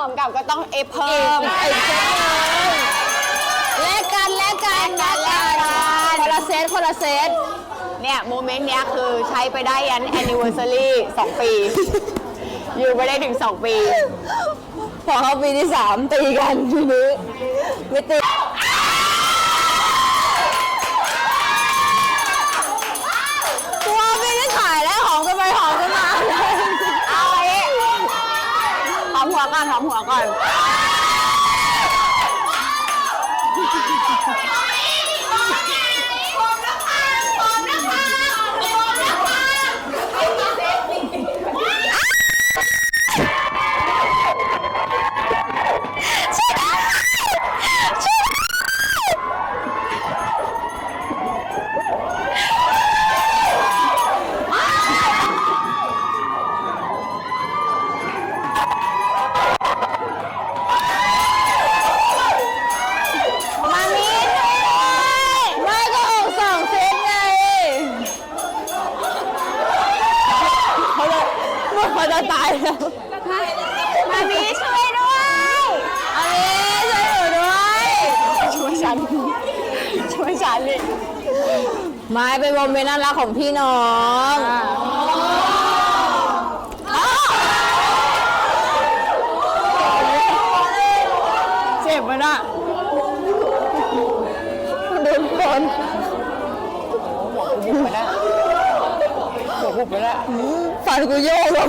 อมกับก็ต้องเอฟเพิ่อีกมอีกเซตหนึ่งแลกกันแลกกันแลกกันแลกกันคนละเซตคนละเซตเนี่ยโมเมนต์เนี้ยคือใช้ไปได้ยัน anniversary 2ปี อยู่ไปได้ถึง2ปี พอเข้าปีที่สามตีกันทีนี้ไม่ตี ก่อนหอมหัวก่อน มามีด้วยไม่ก็ออกสองเซตไงเขาจะเมื่อเขา จะตายแล้วมามีช่วยด้วยอันนี้ช่วยหนูด้วย ช่วยฉัน ช่วยฉันดิไม่เป็นโมเมนต์น่ารักของพี่น้องเจ็บมันอะโดนคนบุบไปแล้วหัวบุบไปแล้วฟันกูโยกแล้ว